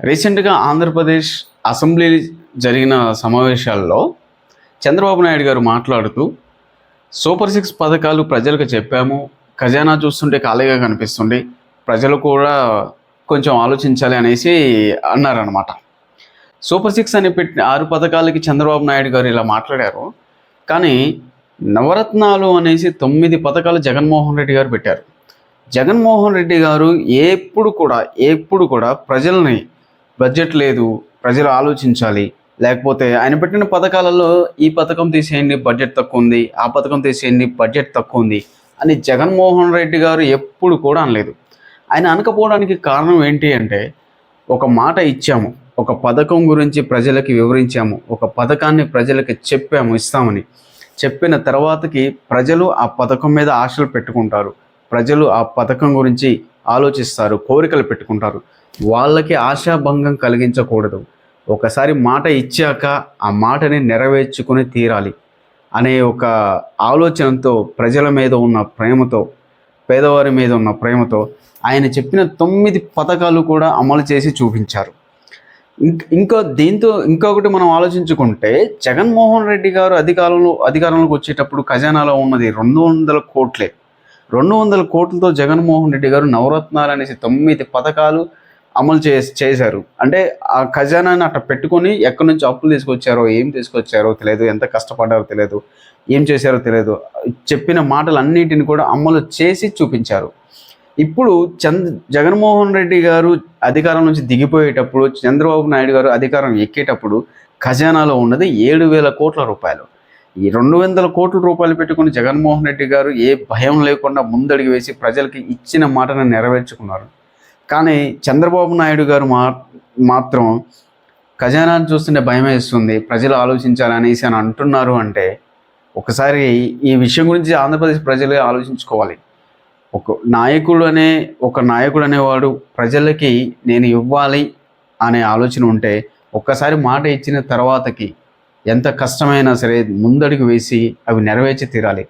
రీసెంట్గా ఆంధ్రప్రదేశ్ అసెంబ్లీ జరిగిన సమావేశాల్లో చంద్రబాబు నాయుడు గారు మాట్లాడుతూ సూపర్ సిక్స్ పథకాలు ప్రజలకు చెప్పాము. ఖజానా చూస్తుంటే ఖాళీగా కనిపిస్తుంది. ప్రజలు కూడా కొంచెం ఆలోచించాలి అనేసి అన్నారనమాట సూపర్ సిక్స్ అని పెట్టిన ఆరు పథకాలకి చంద్రబాబు నాయుడు గారు ఇలా మాట్లాడారు. కానీ నవరత్నాలు అనేసి తొమ్మిది పథకాలు జగన్మోహన్ రెడ్డి గారు పెట్టారు. జగన్మోహన్ రెడ్డి గారు ఎప్పుడు కూడా ఎప్పుడు కూడా ప్రజల్ని బడ్జెట్ లేదు ప్రజలు ఆలోచించాలి. లేకపోతే ఆయన పెట్టిన పథకాలలో ఈ పథకం తీసేయండి బడ్జెట్ తక్కువ ఉంది ఆ పథకం తీసేయండి బడ్జెట్ తక్కువ ఉంది అని జగన్మోహన్ రెడ్డి గారు ఎప్పుడు కూడా అనలేదు. ఆయన అనకపోవడానికి కారణం ఏంటి అంటే ఒక మాట ఇచ్చాము ఒక పథకం గురించి ప్రజలకి వివరించాము ఒక పథకాన్ని ప్రజలకి చెప్పాము ఇస్తామని. చెప్పిన తర్వాతకి ప్రజలు ఆ పథకం మీద ఆశలు పెట్టుకుంటారు. ప్రజలు ఆ పథకం గురించి ఆలోచిస్తారు కోరికలు పెట్టుకుంటారు. వాళ్ళకి ఆశాభంగం కలిగించకూడదు. ఒకసారి మాట ఇచ్చాక ఆ మాటని నెరవేర్చుకుని తీరాలి అనే ఒక ఆలోచనతో ప్రజల మీద ఉన్న ప్రేమతో పేదవారి మీద ఉన్న ప్రేమతో ఆయన చెప్పిన తొమ్మిది పథకాలు కూడా అమలు చేసి చూపించారు. ఇంకా దీంతో ఇంకొకటి మనం ఆలోచించుకుంటే జగన్మోహన్ రెడ్డి గారు అధికారంలో అధికారంలోకి వచ్చేటప్పుడు ఖజానాలో ఉన్నది రెండు వందల కోట్లే. రెండు వందల కోట్లతో జగన్మోహన్ రెడ్డి గారు నవరత్నాలు అనేసి తొమ్మిది పథకాలు అమలు చే చేశారు. అంటే ఆ ఖజానాని అట్లా పెట్టుకొని ఎక్కడి నుంచి అప్పులు తీసుకొచ్చారో ఏం తీసుకొచ్చారో తెలియదు. ఎంత కష్టపడ్డారో తెలియదు. ఏం చేశారో తెలియదు. చెప్పిన మాటలన్నిటిని కూడా అమలు చేసి చూపించారు. ఇప్పుడు చంద్ జగన్మోహన్ రెడ్డి గారు అధికారం నుంచి దిగిపోయేటప్పుడు చంద్రబాబు నాయుడు గారు అధికారం ఎక్కేటప్పుడు ఖజానాలో ఉన్నది ఏడు వేల కోట్ల రూపాయలు. ఈ రెండు వందల కోట్ల రూపాయలు పెట్టుకుని జగన్మోహన్ రెడ్డి గారు ఏ భయం లేకుండా ముందడుగు వేసి ప్రజలకి ఇచ్చిన మాటను నెరవేర్చుకున్నారు. కానీ చంద్రబాబు నాయుడు గారు మా మాత్రం ఖజానాను చూస్తుంటే భయం వేస్తుంది. ప్రజలు ఆలోచించాలి అనేసి అని అంటున్నారు అంటే ఒకసారి ఈ విషయం గురించి ఆంధ్రప్రదేశ్ ప్రజలే ఆలోచించుకోవాలి. ఒక నాయకుడు అనే ఒక నాయకుడు అనేవాడు ప్రజలకి నేను ఇవ్వాలి అనే ఆలోచన ఉంటే ఒక్కసారి మాట ఇచ్చిన తర్వాతకి ఎంత కష్టమైనా సరే ముందడుగు వేసి అవి నెరవేర్చి తీరాలి.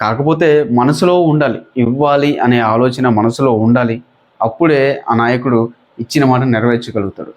కాకపోతే మనసులో ఉండాలి. ఇవ్వాలి అనే ఆలోచన మనసులో ఉండాలి. అప్పుడే ఆ నాయకుడు ఇచ్చిన మాట నెరవేర్చగలుగుతాడు.